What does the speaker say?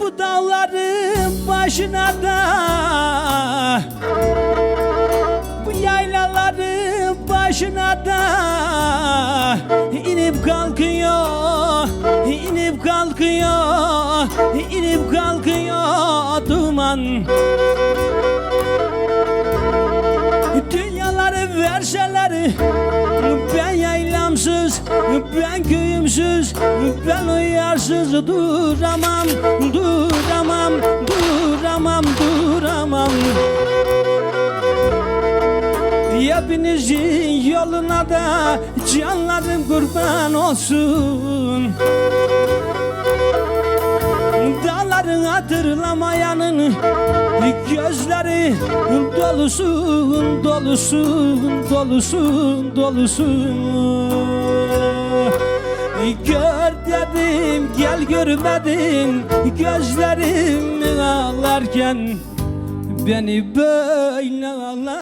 Bu dağların başına da. Bu yaylaların başına da. İnip kalkıyor inip kalkıyor inip kalkıyor duman. Dünyaları verseler Ben köyümsüz Ben uyarsız. Duramam Duramam Duramam Duramam. Hepinizin yoluna da Canlarım kurban olsun. Dağların hatırlamayanın Gözleri dolusun, dolusun, dolusun, dolusun Gör dedim, gel görmedim. Gözlerim ağlarken Beni böyle ağlar